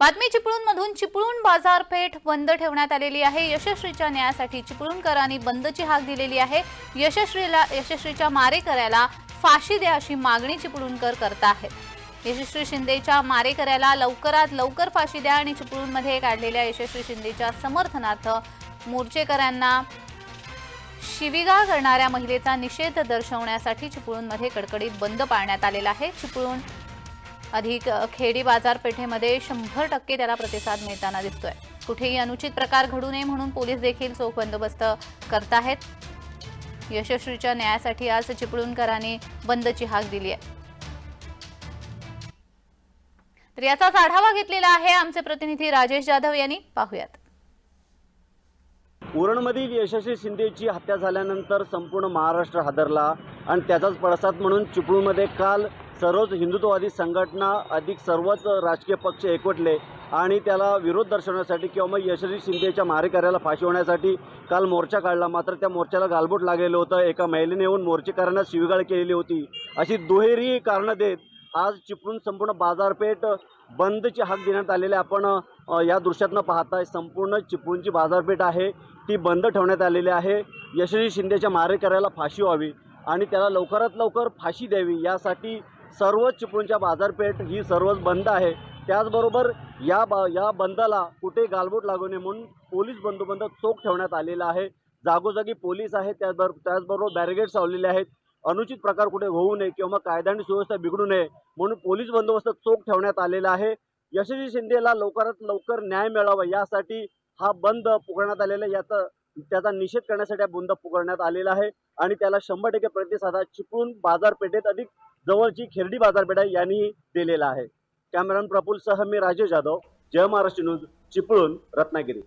बातमी चिपळूणमधून चिपळूण बाजारपेठ बंद ठेवण्यात आलेली आहे. यशस्वीच्या न्यायासाठी चिपळूणकरांनी बंदची हाक दिलेली आहे. यशस्वीला यशस्वीच्या मारेकऱ्याला फाशी द्या अशी मागणी चिपळूणकर करत आहेत. यशस्वी शिंदेच्या मारेकऱ्याला लवकरात लवकर फाशी द्या आणि चिपळूणमध्ये काढलेल्या यशस्वी शिंदेच्या समर्थनार्थ मोर्चेकऱ्यांना शिवीगाळ करणाऱ्या महिलेचा निषेध दर्शवण्यासाठी चिपळूणमध्ये कडकडीत बंद पाळण्यात आलेला आहे. चिपळूण अधिक खेडी बाजारपेठेमध्ये शंभर टक्के त्याला प्रतिसाद मिळताना दिसतोय. कुठेही अनुचित प्रकार घडू नये म्हणून पोलीस देखील चोख बंदोबस्त करताहेत यशस्वीच्या न्यायासाठी आज चिपळूणकरांनी बंदची हाक दिली आहे. तर याचाच आढावा घेतलेला आहे आमचे प्रतिनिधी राजेश जाधव यांनी. पाहूयात. उरणमधील यशस्वी शिंदेची हत्या झाल्यानंतर संपूर्ण महाराष्ट्र हादरला आणि त्याचाच पडसाद म्हणून चिपळूणमध्ये काल सर्वच हिंदुत्ववादी संघटना अधिक सर्वच राजकीय पक्ष एकवटले आणि त्याला विरोध दर्शवण्यासाठी किंवा मग यशस्वी शिंदेच्या मारेकऱ्याला फाशी होण्यासाठी काल मोर्चा काढला. मात्र त्या मोर्चाला गालबोट लागलेलं होतं. एका महिलेने येऊन मोर्चेकऱ्यांना शिवीगाळ केलेली होती. अशी दुहेरी कारणं देत आज चिपळूण संपूर्ण बाजारपेठ बंदची हाक देण्यात आलेले आहे. आपण या दृश्यातनं पाहताय संपूर्ण चिपळूणची बाजारपेठ आहे. ती बंद ठेवण्यात आलेली आहे. यशस्वी शिंदेच्या मारेकऱ्याला फाशी व्हावी आणि त्याला लवकरात लवकर फाशी द्यावी यासाठी सर्वच चिपळूणच्या बाजारपेठ ही सर्वच बंद आहे. त्याचबरोबर या बा या बंदला कुठे गालबोट लागू नये म्हणून पोलीस बंदोबंद चोख ठेवण्यात आलेला आहे. जागोजागी पोलीस आहेत त्याचबरोबर त्याचबरोबर बॅरिगेड्स लावलेले आहेत. अनुचित प्रकार कुठे होऊ नये किंवा कायदा आणि सुव्यवस्था बिघडू नये म्हणून पोलीस बंदोबस्त चोख ठेवण्यात आलेला आहे. यशस्वी शिंदेला लवकरात लवकर न्याय मिळावा यासाठी हा बंद पुकारण्यात आलेला आहे. याचा त्याचा निषेध करण्यासाठी हा बंद पुकारण्यात आलेला आहे. आणि त्याला शंभर टक्के प्रतिसाद चिपळून बाजारपेठेत अधिक जवळची खेरडी बाजारपेठ आहे यांनी दिलेला आहे. कॅमेरामॅन प्रफुल सह मी राजेश जाधव जय महाराष्ट्र न्यूज चिपळूण रत्नागिरी.